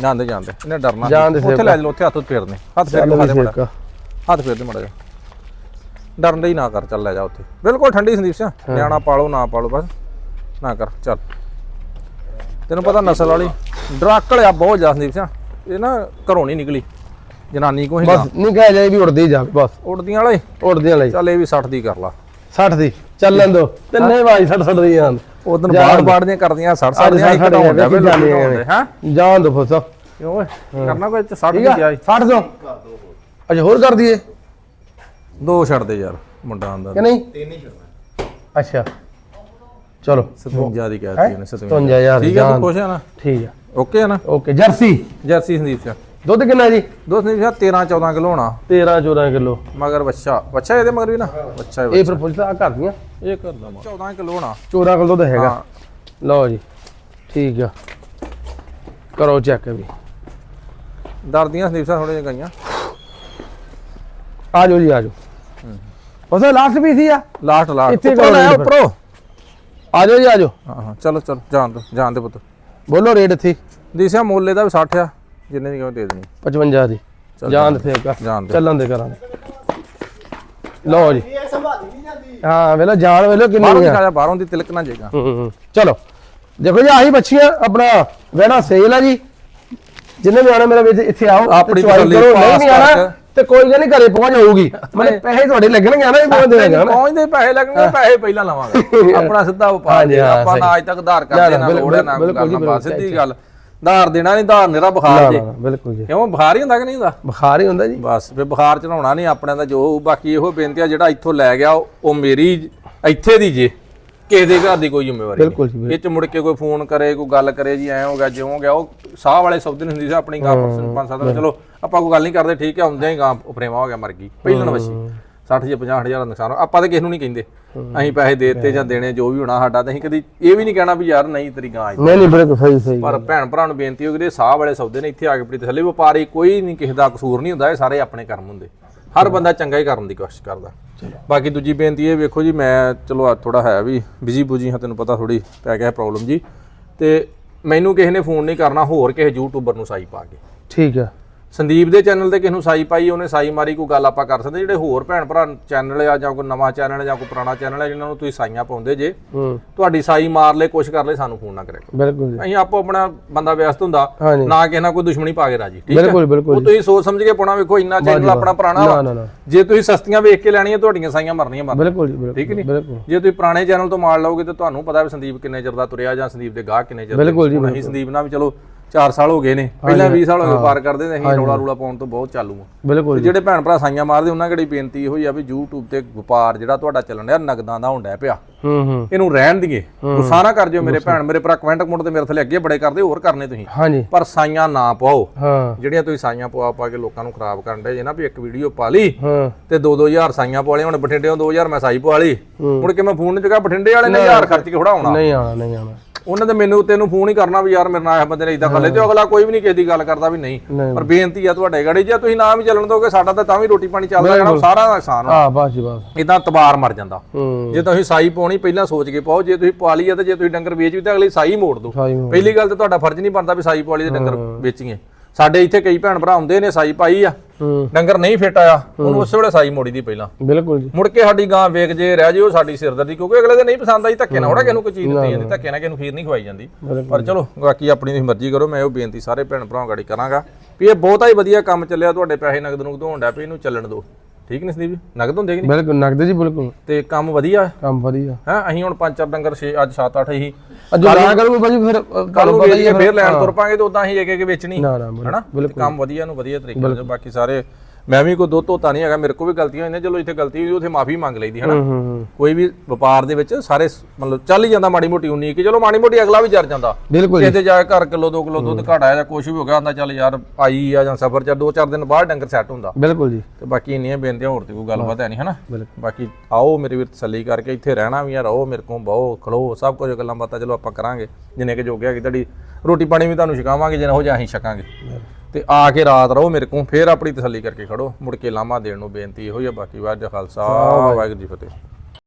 [SPEAKER 2] ਜਾਂਦੇ ਜਾਂਦੇ ਇਹਨੇ ਡਰਨਾ। ਉੱਥੇ ਲੈ ਜਾ ਉੱਥੇ ਹੱਥ ਫੇਰਨੇ ਹੱਥ ਫੇਰ ਕੇ ਮੜਾ
[SPEAKER 1] ਸੇਕਾ
[SPEAKER 2] ਹੱਥ ਫੇਰ ਦੇ ਮੜਾ ਜਾ ਡਰਨ ਦੇ ਹੀ ਨਾ ਕਰ ਚੱਲ ਲੈ ਜਾ ਉੱਥੇ। ਬਿਲਕੁਲ ਠੰਡੀ ਸੰਦੀਪ ਸਿੰਘ ਨਿਆਣਾ ਪਾਲੋ ਨਾ ਪਾਲੋ ਬਸ। ਨਾ ਕਰ ਚੱਲ। ਤੈਨੂੰ ਪਤਾ ਨਸਲ ਵਾਲੀ ਡਰਾਕਲ ਆ ਬਹੁਤ ਜ਼ਿਆਦਾ ਸੰਦੀਪ ਸਿੰਘ ਇਹ ਨਾ ਘਰੋਂ ਨਹੀਂ ਨਿਕਲੀ। ਜਨਾਨੀ ਕੋ ਹੀ
[SPEAKER 1] ਬਸ ਨਹੀਂ ਕਹਿ ਜਾਏ ਵੀ ਉੜਦੀ ਜਾਵੇ ਬਸ
[SPEAKER 2] ਉੜਦੀਆਂ ਵਾਲੇ
[SPEAKER 1] ਉੜਦੀਆਂ ਲਈ
[SPEAKER 2] ਚੱਲ ਇਹ ਵੀ 60 ਦੀ ਕਰ ਲਾ।
[SPEAKER 1] 60 ਦੀ। ਚੱਲਣ ਦੋ। ਤਿੰਨੇ ਭਾਈ 60 60 ਦੀ ਜਾਣ।
[SPEAKER 2] ਉਦੋਂ ਬਾੜ। ਬਾੜ ਦੀਆਂ ਕਰਦੀਆਂ 60 60
[SPEAKER 1] ਅੱਜ
[SPEAKER 2] ਦੀਆਂ
[SPEAKER 1] ਨੇ।
[SPEAKER 2] ਹੈ?
[SPEAKER 1] ਜਾਣ ਦੋ ਫਸਾ
[SPEAKER 2] ਕਿਉਂ ਓਏ? ਕਰਨਾ ਕੋਈ 60
[SPEAKER 1] ਠੀਕ
[SPEAKER 2] ਦੀ
[SPEAKER 1] ਆ
[SPEAKER 2] ਜਾਈ
[SPEAKER 1] 60 ਤੋਂ ਅੱਛਾ ਹੋਰ ਕਰ ਦਈਏ?
[SPEAKER 2] ਦੋ ਛੱਡ ਦੇ ਯਾਰ ਮੁੰਡਾ ਆਂਦਾ
[SPEAKER 1] ਕਿ ਨਹੀਂ?
[SPEAKER 4] ਤਿੰਨ ਹੀ ਛੱਡਣਾ।
[SPEAKER 1] ਅੱਛਾ। ਚਲੋ।
[SPEAKER 2] 57 ਦੀ? ਕਹਿਤੀ ਉਹਨੇ 57
[SPEAKER 1] 57
[SPEAKER 2] ਠੀਕ ਹੈ ਤੂੰ ਖੁਸ਼ ਹੈ ਨਾ?
[SPEAKER 1] ਠੀਕ ਆ।
[SPEAKER 2] ਓਕੇ ਹੈ ਨਾ?
[SPEAKER 1] Okay Jersey?
[SPEAKER 2] Jersey Sandeep Singh
[SPEAKER 1] ਦੁੱਧ ਕਿੰਨਾ ਜੀ?
[SPEAKER 2] ਦੋ ਸੰਦੀਪ ਸਿੰਘ 13 14 ਕਿਲੋ ਹੋਣਾ।
[SPEAKER 1] 13 14 ਕਿਲੋ।
[SPEAKER 2] ਮਗਰ ਬੱਚਾ ਬੱਚਾ ਇਹਦੇ ਮਗਰ ਵੀ ਨਾ? ਬੱਚਾ
[SPEAKER 1] ਇਹ ਫਿਰ ਪੁੱਛਦਾ ਆ ਘਰ ਦੀਆਂ?
[SPEAKER 2] ਇਹ ਕਰਦਾ 14 ਕਿਲੋ ਹੋਣਾ।
[SPEAKER 1] 14 ਕਿਲੋ ਤਾਂ ਹੈਗਾ। ਲਓ ਜੀ ਠੀਕ ਆ। ਕਰੋ ਚੈੱਕ ਵੀ।
[SPEAKER 2] ਦਰਦੀਆਂ ਸੰਦੀਪ ਸਿੰਘ ਥੋੜੇ ਜਿਹਾ ਗਈਆਂ।
[SPEAKER 1] ਆ ਜਾਓ ਜੀ ਆ ਜਾਓ। ਉਸੇ ਲਾਸਟ ਵੀ ਸੀ ਆ।
[SPEAKER 2] ਲਾਸਟ ਲਾਸਟ
[SPEAKER 1] ਇੱਥੇ
[SPEAKER 2] ਉੱਪਰੋਂ
[SPEAKER 1] ਕਰੋ
[SPEAKER 2] ਲੈ। ਉੱਪਰੋਂ?
[SPEAKER 1] ਆ ਜਾਓ ਜੀ ਆ ਜਾਓ।
[SPEAKER 2] ਹਾਂ ਹਾਂ। ਚਲੋ ਚਲੋ। ਜਾਣ ਦੋ ਜਾਣ ਦੇ ਪੁੱਤ।
[SPEAKER 1] ਬੋਲੋ ਰੇਟ ਇੱਥੇ।
[SPEAKER 2] ਦੀਸਿਆ ਮੋਲੇ ਦਾ ਵੀ 60 ਆ ਜਿੰਨੇ ਦੀ ਕਹੋ ਦੇ ਦੇਣੀ।
[SPEAKER 1] 55 ਦੀ।
[SPEAKER 2] ਚੱਲ
[SPEAKER 1] ਜਾਨ ਦੇ ਕਾ
[SPEAKER 2] ਜਾਣ ਦੇ।
[SPEAKER 1] ਚੱਲਣ ਦੇ ਕਰਾਂਗੇ ਲਓ ਜੀ।
[SPEAKER 4] ਇਹ ਸੰਭਾਲੀ ਨਹੀਂ ਜਾਂਦੀ।
[SPEAKER 1] ਹਾਂ ਵੇਲੋ ਜਾਨ ਵੇਲੋ
[SPEAKER 2] ਬਾਹਰੋਂ
[SPEAKER 1] ਕਿੰਨੀ
[SPEAKER 2] ਬਾਹਰੋਂ ਦੀ ਤਿਲਕ ਨਾ ਜੇਗਾ।
[SPEAKER 1] ਹੂੰ, ਹੂੰ, ਚਲੋ। ਦੇਖੋ ਜੀ ਆਹੀ ਬੱਚੀਆਂ ਆਪਣਾ ਵੇਣਾ ਸੇਲ ਆ ਜੀ। ਜਿੰਨੇ ਵੀ ਆਣਾ ਮੇਰਾ ਵੀਰ ਇੱਥੇ ਆਓ
[SPEAKER 2] ਆਪਣੀ ਤਸੱਲੀ
[SPEAKER 1] ਕਰੋ, ਨਹੀਂ ਆਣਾ। ਤੇ ਕੋਈ ਗੱਲ ਨਹੀਂ ਘਰੇ ਪਹੁੰਚ ਜਾਊਗੀ। ਮਤਲਬ ਪੈਸੇ ਤੁਹਾਡੇ ਲੱਗਣਗੇ ਨਾ ਇਹ ਬਹੁਤ ਦੇਣਗੇ ਨਾ।
[SPEAKER 2] ਪਹੁੰਚਦੇ ਪੈਸੇ ਲੱਗਣਗੇ ਪੈਸੇ ਪਹਿਲਾਂ ਲਵਾਂਗੇ। ਆਪਣਾ ਸਿੱਧਾ ਵਪਾਰ ਆਪਾਂ ਨਾ। ਅੱਜ ਤੱਕ ਧਾਰ
[SPEAKER 1] ਨਾ,
[SPEAKER 2] ਕਰਦੇ
[SPEAKER 1] ਨਾ,
[SPEAKER 2] ਲੋੜ ਹੈ ਨਾ ਕੋਈ
[SPEAKER 1] ਬਿਲਕੁਲ ਜੀ,
[SPEAKER 2] ਗੱਲ ਨਾ ਬਸ
[SPEAKER 1] ਬਿਲਕੁਲ,
[SPEAKER 2] ਸਿੱਧੀ ਗੱਲ। ਧਾਰ ਦੇਣਾ ਨਹੀਂ ਧਾਰ ਨਿਹਰਾ ਬੁਖਾਰ ਜੀ।
[SPEAKER 1] ਬਿਲਕੁਲ ਜੀ।
[SPEAKER 2] ਕਿਉਂ ਬੁਖਾਰ ਹੀ ਹੁੰਦਾ ਕਿ ਨਹੀਂ ਹੁੰਦਾ?
[SPEAKER 1] ਬੁਖਾਰ ਹੀ ਹੁੰਦਾ ਜੀ।
[SPEAKER 2] ਬਸ ਫੇ ਬੁਖਾਰ ਚੜਾਉਣਾ ਨਹੀਂ ਆਪਣੇ ਦਾ ਜੋ ਬਾਕੀ ਇਹੋ ਬੇਨਤੀ ਆ ਜਿਹੜਾ ਇੱਥੋਂ ਲੈ ਗਿਆ ਉਹ ਮੇਰੀ ਇੱਥੇ ਦੀ ਜੇ। ਕਿਸੇ ਦੇ ਘਰ ਦੀ ਕੋਈ ਜ਼ਿੰਮੇਵਾਰੀ
[SPEAKER 1] ਬਿਲਕੁਲ ਜੀ,
[SPEAKER 2] ਨਹੀਂ ਇਹ ਚ ਮੁੜ ਕੇ ਕੋਈ ਫੋਨ ਕਰੇ ਕੋਈ ਗੱਲ ਕਰੇ ਜੀ ਐ ਹੋ ਗਿਆ ਜਿਉਂ ਹੋ ਗਿਆ ਉਹ ਸਾਹ ਵਾਲੇ ਸ਼ਬਦ ਨਹੀਂ ਹੁੰਦੀ ਸੀ ਆਪਣੀ ਗਾਂ ਪਰਸਨ ਪੰਜ ਸੱਤ ਚਲੋ ਆਪਾਂ ਕੋਈ ਗੱਲ ਨਹੀਂ ਕਰਦੇ ਠੀਕ ਹੈ ਹੁੰਦਿਆਂ ਹੀ ਗਾਂ ਉਪਰੇਵਾ ਹੋ ਗਿਆ ਮਰ ਗਈ। ਪਹਿਲਣ ਵਸੀ 60 ਜਾਂ 50 ਹਜ਼ਾਰ ਦਾ ਨੁਕਸਾਨ ਹੋ- ਆਪਾਂ ਤਾਂ ਕਿਸੇ ਨੂੰ ਨਹੀਂ ਕਹਿੰਦੇ। ਅਸੀਂ ਪੈਸੇ ਦੇ ਦਿੱਤੇ ਜਾਂ ਦੇਣੇ ਜੋ ਵੀ ਹੋਣਾ ਸਾਡਾ ਤਾਂ ਅਸੀਂ ਕਦੀ ਇਹ ਵੀ ਨਹੀਂ ਕਹਿਣਾ ਵੀ ਯਾਰ ਨਹੀਂ ਤੇਰੀ ਗਾਂ ਆਈ।
[SPEAKER 1] ਨਹੀਂ ਨਹੀਂ ਬਿਲਕੁਲ ਸਹੀ ਸਹੀ
[SPEAKER 2] ਪਰ ਭੈਣ ਭਰਾ ਨੂੰ ਬੇਨਤੀ ਹੋ ਕਿ ਸਾਹ ਵਾਲੇ ਸੌਦੇ ਨੇ ਇੱਥੇ ਆ ਕੇ ਆਪਣੀ ਤਸੱਲੀ ਵਪਾਰੀ ਕੋਈ ਨਹੀਂ ਕਿਸੇ ਦਾ ਕਸੂਰ ਨਹੀਂ ਹੁੰਦਾ ਇਹ ਸਾਰੇ ਆਪਣੇ ਕਰਮ ਹੁੰਦੇ। ਹਰ ਬੰਦਾ ਚੰਗਾ ਹੀ ਕਰਨ ਦੀ ਕੋਸ਼ਿਸ਼ ਕਰਦਾ। ਬਾਕੀ ਦੂਜੀ ਬੇਨਤੀ ਇਹ ਵੇਖੋ ਜੀ ਮੈਂ ਚਲੋ ਥੋੜਾ ਹੈ ਵੀ ਬਿਜ਼ੀ ਬੁਜੀ ਹਾਂ ਤੈਨੂੰ ਪਤਾ ਥੋੜੀ ਪੈ ਗਿਆ ਪ੍ਰੋਬਲਮ ਜੀ। ਤੇ ਮੈਨੂੰ ਕਿਸੇ ਨੇ ਫੋਨ ਨਹੀਂ ਕਰਨਾ ਹੋਰ ਕਿਸੇ ਯੂਟਿਊਬਰ ਨੂੰ ਸਾਈ ਪਾ ਕੇ।
[SPEAKER 1] ਠੀਕ ਆ
[SPEAKER 2] ਸੰਦੀਪ ਦੇ ਚੈਨਲ ਤੇ ਕਿਸ ਨੂੰ ਸਾਈ ਪਾਈ ਉਹਨੇ ਸਾਈ ਮਾਰੀ ਕੋਈ ਗੱਲ ਆਪਾਂ ਕਰ ਸਕਦੇ। ਜਿਹੜੇ ਹੋਰ ਭੈਣ ਭਰਾ ਚੈਨਲ ਆ ਜਾਂ ਕੋਈ ਨਵਾਂ ਚੈਨਲ ਜਾਂ ਕੋਈ ਪੁਰਾਣਾ ਚੈਨਲ ਆ ਜਿਨ੍ਹਾਂ ਨੂੰ ਤੁਸੀਂ ਸਾਈਆਂ ਪਾਉਂਦੇ ਜੇ ਤੁਹਾਡੀ ਸਾਈ ਮਾਰ ਲੈ ਕੁਛ ਕਰ ਲੈ ਸਾਨੂੰ ਫੋਨ ਨਾ ਕਰਿਆ ਕਰੋ।
[SPEAKER 1] ਬਿਲਕੁਲ
[SPEAKER 2] ਅਸੀਂ ਆਪੋ ਆਪਣਾ ਬੰਦਾ ਵਿਅਸਤ ਹੁੰਦਾ ਨਾ ਕਿਸੇ ਨਾਲ ਕੋਈ ਦੁਸ਼ਮਣੀ ਪਾ ਕੇ ਰਾਜੀ ਠੀਕ ਹੈ
[SPEAKER 1] ਬਿਲਕੁਲ ਬਿਲਕੁਲ
[SPEAKER 2] ਉਹ ਤੁਸੀਂ ਸੋਚ ਸਮਝ ਕੇ ਪਾਉਣਾ ਵੇਖੋ ਇੰਨਾ ਚੈਨਲ ਆਪਣਾ ਪੁਰਾਣਾ ਵਾ। ਜੇ ਤੁਸੀਂ ਸਸਤੀਆਂ ਵੇਖ ਕੇ ਲੈਣੀਆਂ ਤੁਹਾਡੀਆਂ ਸਾਈਆਂ ਮਰਨੀਆਂ ਮਰ
[SPEAKER 1] ਬਿਲਕੁਲ
[SPEAKER 2] ਠੀਕ ਨੀ?
[SPEAKER 1] ਬਿਲਕੁਲ।
[SPEAKER 2] ਜੇ ਤੁਸੀਂ ਪੁਰਾਣੇ ਚੈਨਲ ਤੋਂ ਮਾਰ ਲਓਗੇ ਤੇ ਤੁਹਾਨੂੰ ਪਤਾ ਵੀ ਸੰਦੀਪ ਕਿੰਨੇ ਚਿਰ ਦਾ ਤੁਰਿਆ ਜਾਂ ਸੰਦੀਪ ਦੇ ਗਾਹਕ ਕਿੰਨੇ ਚਿਰ।
[SPEAKER 1] ਬਿਲਕੁਲ ਜੀ,
[SPEAKER 2] ਸੰਦੀਪ ਨਾਲ ਵੀ ਚਲੋ 4 ਸਾਲ ਹੋ ਗਏ ਨੇ। ਪਹਿਲਾਂ 20 ਸਾਲ ਹੋ ਗਏ ਪਾਰ ਕਰਦੇ ਨੇ ਅਸੀਂ ਰੋਲਾ ਰੂਲਾ ਪਾਉਣ ਤੋਂ ਬਹੁਤ ਚਾਲੂ ਹਾਂ
[SPEAKER 1] ਬਿਲਕੁਲ
[SPEAKER 2] ਜਿਹੜੇ ਭੈਣ ਭਰਾ ਸਾਈਆਂ ਮਾਰਦੇ ਉਹਨਾਂ ਕਿਹੜੀ ਬੇਨਤੀ ਇਹੋ ਹੀ ਆ ਵੀ YouTube ਤੇ ਵਪਾਰ ਜਿਹੜਾ ਤੁਹਾਡਾ ਚੱਲਣ ਡਿਆ ਨਗਦਾਂ ਦਾ ਹੁੰਦਾ ਪਿਆ।
[SPEAKER 1] ਹੂੰ ਹੂੰ।
[SPEAKER 2] ਇਹਨੂੰ ਰਹਿਣ ਦੀਏ। ਗੁੱਸਾ ਨਾ ਕਰ ਜਿਓ ਮੇਰੇ ਭੈਣ ਮੇਰੇ ਭਰਾ ਕਮੈਂਟ ਕਮੈਂਟ ਤੇ ਮੇਰੇ ਥੱਲੇ ਅੱਗੇ ਬੜੇ ਕਰਦੇ ਹੋਰ ਕਰਨੇ ਤੁਸੀਂ।
[SPEAKER 1] ਹਾਂਜੀ।
[SPEAKER 2] ਪਰ ਸਾਈਆਂ ਨਾ ਪਾਓ।
[SPEAKER 1] ਹਾਂ।
[SPEAKER 2] ਜਿਹੜੀਆਂ ਤੁਸੀਂ ਸਾਈਆਂ ਪਵਾ ਪਾ ਕੇ ਲੋਕਾਂ ਨੂੰ ਖਰਾਬ ਕਰਨ ਦੇ ਜੇ ਨਾ ਵੀ ਇੱਕ ਵੀਡੀਓ ਪਾ ਲਈ ਤੇ 2-2000 ਸਾਈਆਂ ਪਵਾ ਲਈ ਹੁਣ ਬਠਿੰਡੇੋਂ 2000 ਮੈਂ ਸਾਈ ਪਵਾ ਲਈ। ਮੁੜ ਕੇ ਮੈਂ ਫੋਨ ਜਗਾ ਬਠਿੰਡੇ ਵਾਲੇ ਨੇ 1000 ਖਰਚ ਕੇ ਥੋੜਾ ਆਉਣਾ।
[SPEAKER 1] ਨਹੀਂ ਆਣਾ ਨਹੀਂ ਆਣਾ
[SPEAKER 2] ਉਹਨਾਂ ਨੇ ਮੈਨੂੰ ਤੈਨੂੰ ਫੋਨ ਹੀ ਕਰਨਾ ਵੀ ਯਾਰ ਮੇਰੇ ਨਾਲ ਇਹ ਬੰਦੇ ਨੇ ਇਦਾਂ ਕਰ ਲਿਆ ਤੇ ਅਗਲਾ ਕੋਈ ਵੀ ਨਹੀਂ ਕਿਸੇ ਦੀ ਗੱਲ ਕਰਦਾ ਵੀ ਨਹੀਂ।
[SPEAKER 1] ਨਹੀਂ।
[SPEAKER 2] ਪਰ ਬੇਨਤੀ ਆ ਤੁਹਾਡੇ ਗੜੀ ਜੇ ਤੁਸੀਂ ਨਾ ਵੀ ਚੱਲਣ ਦੋਗੇ ਸਾਡਾ ਤਾਂ ਤਾਂ ਵੀ ਰੋਟੀ ਪਾਣੀ ਚੱਲਦਾ ਜਾਣਾ ਸਾਰਾ ਨੁਕਸਾਨ
[SPEAKER 1] ਹਾਂ ਬਸ ਜੀ ਬਸ।
[SPEAKER 2] ਇਦਾਂ ਤਬਾਰ ਮਰ ਜਾਂਦਾ।
[SPEAKER 1] ਹੂੰ।
[SPEAKER 2] ਜੇ ਤੁਸੀਂ ਸਾਈ ਪਾਉਣੀ ਪਹਿਲਾਂ ਸੋਚ ਕੇ ਪਾਓ ਜੇ ਤੁਸੀਂ ਪਾ ਲਈ ਆ ਤੇ ਜੇ ਤੁਸੀਂ ਡੰਗਰ ਵੇਚ ਵੀ ਤਾਂ ਅਗਲੀ ਸਾਈ ਮੋੜ
[SPEAKER 1] ਸਾਈ ਨੂੰ
[SPEAKER 2] ਪਹਿਲੀ ਗੱਲ ਤੇ ਤੁਹਾਡਾ ਫਰਜ਼ ਨਹੀਂ ਬਣਦਾ ਵੀ ਸਾਈ ਪਵਾਲੀ ਦੇ ਡੰਗਰ ਵੇਚੀਏ। ਸਾਡੇ ਇੱਥੇ ਕਈ ਭੈਣ ਭਰਾ ਹੁੰਦੇ ਨੇ ਸਾਈ ਪਾਈ ਆ। ਡੰਗਰ ਨਹੀਂ ਫਿੱਟ ਆਇਆ ਉਹਨੂੰ ਉਸੇ ਵੇਲੇ ਸਾਈ ਮੋੜੀ ਦੀ ਪਹਿਲਾਂ।
[SPEAKER 1] ਬਿਲਕੁਲ ਜੀ।
[SPEAKER 2] ਮੁੜ ਕੇ ਸਾਡੀ ਗਾਂ ਵੇਚ ਜੇ ਰਹਿ ਜੇ ਉਹ ਸਾਡੀ ਸਿਰਦਰਦੀ ਕਿਉਂਕਿ ਅਗਲੇ ਦੇ ਨਹੀਂ ਪਸੰਦ ਆਈ ਧੱਕੇ ਨਾਲ ਹੋੜਾ ਕਿਸ ਨੂੰ ਕੋਈ ਚੀਜ਼ ਦਿੱਤੀ ਜਾਂਦੀ ਧੱਕੇ ਨਾਲ ਕਿਸ ਨੂੰ ਖੀਰ ਨਹੀਂ ਖਵਾਈ ਜਾਂਦੀ। ਪਰ ਚਲੋ ਬਾਕੀ ਆਪਣੀ ਤੁਸੀਂ ਮਰਜ਼ੀ ਕਰੋ ਮੈਂ ਉਹ ਬੇਨਤੀ ਸਾਰੇ ਭੈਣ ਭਰਾਵਾਂ ਗਾੜੀ ਕਰਾਂਗਾ ਵੀ ਇਹ ਬਹੁਤਾ ਹੀ ਵਧੀਆ ਕੰਮ ਚੱਲਿਆ ਤੁਹਾਡੇ ਪੈਸੇ ਨਗਦ ਨੂੰ ਹੋਣ ਡਿਆ ਪਈ ਇਹਨੂੰ ਚੱਲਣ ਦਿਓ। ਠੀਕ ਨਹੀਂ ਸੰਦੀਪ ਨਗਦ ਹੁੰਦੇ ਕਿ ਨਹੀਂ?
[SPEAKER 1] ਬਿਲਕੁਲ ਨਗਦ ਜੀ ਬਿਲਕੁਲ।
[SPEAKER 2] ਤੇ ਕੰਮ ਵਧੀਆ
[SPEAKER 1] ਕੰਮ ਵਧੀਆ।
[SPEAKER 2] ਹੈ ਅਸੀਂ ਹੁਣ ਪੰਜ ਚਾਰ ਡੰਗਰ ਛੇ ਅੱਜ 7-8 ਹੀ
[SPEAKER 1] ਅੱਜ ਨਾ ਕਰੂਗਾ ਭਾਜੀ ਫਿਰ ਤੁਹਾਨੂੰ
[SPEAKER 2] ਨੂੰ
[SPEAKER 1] ਪਤਾ ਹੀ
[SPEAKER 2] ਫੇਰ ਲੈਣ ਤੁਰ ਪਾਂਗੇ ਤੇ ਉਦਾਂ ਹੀ ਇੱਕ ਇੱਕ ਵੇਚਣੀ।
[SPEAKER 1] ਨਾ ਨਾ ਬਿਲਕੁਲ।
[SPEAKER 2] ਹਨਾ? ਕੰਮ ਵਧੀਆ ਨੂੰ ਵਧੀਆ ਤਰੀਕੇ ਨਾਲ ਬਾਕੀ ਸਾਰੇ ਮੈਂ ਵੀ ਕੋਈ ਦੋ ਧੋਤਾ ਨਹੀਂ ਹੈਗਾ ਮੇਰੇ ਕੋਲ ਵੀ ਗਲਤੀਆਂ ਹੋਈਆਂ ਚਲੋ ਇੱਥੇ ਗਲਤੀ ਹੋਈ ਉਥੇ ਮਾਫੀ ਮੰਗ ਲਈਦੀ ਹਨਾ? ਕੋਈ ਵੀ ਵਪਾਰ ਦੇ ਵਿੱਚ ਸਾਰੇ ਮਤਲਬ ਚੱਲ ਹੀ ਜਾਂਦਾ ਮਾੜੀ ਮੋਟੀ ਉਨੀ ਕਿ ਚਲੋ ਮਾੜੀ ਮੋਟੀ ਅਗਲਾ ਵੀ ਜਰ ਜਾਂਦਾ।
[SPEAKER 1] ਬਿਲਕੁਲ ਜੀ।
[SPEAKER 2] ਕਿਤੇ ਜਾ ਕੇ ਘਰ ਕਿਲੋ 2 ਕਿਲੋ ਦੁੱਧ ਘਟ ਆਇਆ ਜਾਂ ਕੁਝ ਵੀ ਹੋ ਗਿਆ ਹੁੰਦਾ ਚੱਲ ਯਾਰ ਆਈ ਆ ਜਾਂ ਸਫਰ ਚ ਦੋ ਚਾਰ ਦਿਨ ਬਾਅਦ ਡੰਗਰ ਸੈੱਟ ਹੁੰਦਾ।
[SPEAKER 1] ਬਿਲਕੁਲ ਜੀ।
[SPEAKER 2] ਤੇ ਬਾਕੀ ਇੰਨੀਆਂ ਬੇਨਤੀਆਂ ਹੋਰ ਤੇ ਕੋਈ ਗੱਲਬਾਤ ਹੈ ਨਹੀਂ ਹਨਾ? ਬਾਕੀ ਆਓ ਮੇਰੇ ਵੀਰ ਤਸੱਲੀ ਕਰਕੇ ਇੱਥੇ ਰਹਿਣਾ ਵੀ ਆ ਰਹੋ ਮੇਰੇ ਕੋਲ ਬਹੁ ਖਲੋ ਸਭ ਕੁਝ ਗੱਲਾਂ ਬਾਤਾਂ ਚਲੋ ਆਪਾਂ ਕਰਾਂਗੇ। ਜਿੰਨੇ ਕਿ ਜੋਗੇ ਹੈਗੇ ਤੁਹਾਡੀ ਰੋਟੀ ਪਾਣੀ ਵੀ ਤੁਹਾਨੂੰ ਛਕਾਵਾਂਗੇ ਜਿੰਨਾ ਹੋ ਜਾ ਅਸੀਂ ਛਕਾਂਗੇ। ਤੇ ਆ ਕੇ ਰਾਤ ਰਹੋ ਮੇਰੇ ਕੋਲ ਫੇਰ ਆਪਣੀ ਤਸੱਲੀ ਕਰਕੇ ਖੜੋ। ਮੁੜ ਕੇ ਲਾਮਾ ਦੇਣ ਨੂੰ ਬੇਨਤੀ ਇਹੋ ਹੀ ਆ ਬਾਕੀ ਵਾਹਿਗੁਰੂ ਜੀ ਕਾ ਖਾਲਸਾ ਵਾਹਿਗੁਰੂ ਜੀ ਫਤਿਹ।